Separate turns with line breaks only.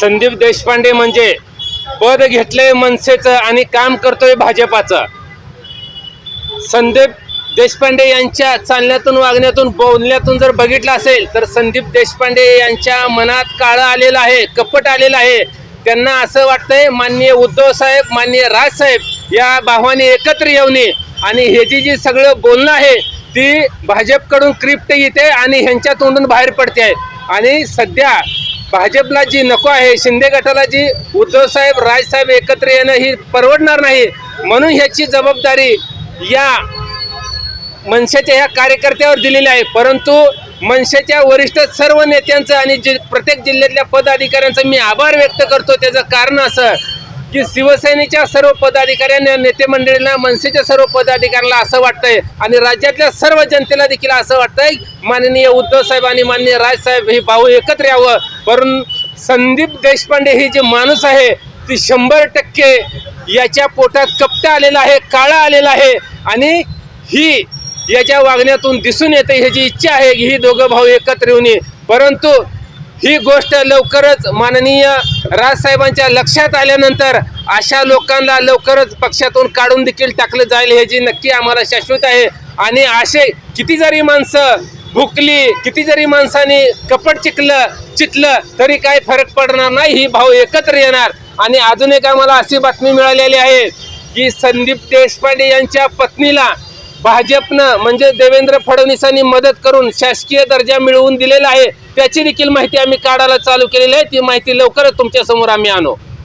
संदीप देशपांडे म्हणजे पद घेतलंय मनसेचं आणि काम करतोय भाजपाचं. संदीप देशपांडे यांच्या चालण्यातून वागण्यातून बोलण्यातून जर बघितलं असेल तर संदीप देशपांडे यांच्या मनात काळं आलेलं आहे कपट आलेलं आहे. त्यांना असं वाटतंय माननीय उद्धव साहेब माननीय राजसाहेब या भावाने एकत्र येऊने आणि हे जी जी सगळं बोलणं आहे ती भाजपकडून क्रिप्ट येते आणि ह्यांच्या तोंडून बाहेर पडते. आहे आणि सध्या भाजपला जी नको आहे शिंदे गटाला जी उद्धवसाहेब राजसाहेब एकत्र येणं ही परवडणार नाही म्हणून ह्याची जबाबदारी या मनसेच्या ह्या कार्यकर्त्यावर दिलेली आहे. परंतु मनसेच्या वरिष्ठ सर्व नेत्यांचं आणि जि प्रत्येक जिल्ह्यातल्या पदाधिकाऱ्यांचं मी आभार व्यक्त करतो. त्याचं कारण असं की शिवसेनेच्या सर्व पदाधिकाऱ्यांना नेते मंडळींना मनसेच्या सर्व पदाधिकाऱ्यांना असं वाटतंय आणि राज्यातल्या सर्व जनतेला देखील असं वाटतंय माननीय उद्धव साहेब आणि माननीय राजसाहेब हे भाऊ एकत्र यावं वरून संदीप देशपांडे ही जे माणूस आहे ती शंभर टक्के याच्या पोटात कपटा आलेला आहे काळा आलेला आहे आणि ही याच्या वागण्यातून दिसून येते ह्याची इच्छा आहे की ही दोघं भाऊ एकत्र येऊन ये. परंतु ही गोष्ट लवकरच माननीय राजसाहेबांच्या लक्षात आल्यानंतर अशा लोकांना लवकरच पक्षातून काढून देखील टाकलं जाईल ह्याची नक्की आम्हाला शाश्वत आहे. आणि असे किती जरी माणसं भुकली किती जरी माणसाने कपट चिकलं चितलं तरी काही फरक पडणार नाही ही भाऊ एकत्र येणार. आणि अजून एक आम्हाला अशी बातमी मिळालेली आहे की संदीप देशपांडे यांच्या पत्नीला भाजपनं म्हणजे देवेंद्र फडणवीसांनी मदत करून शासकीय दर्जा मिळवून दिलेला आहे त्याची देखील माहिती आम्ही काढायला चालू केलेली आहे. ती माहिती लवकरच तुमच्यासमोर आम्ही आणू.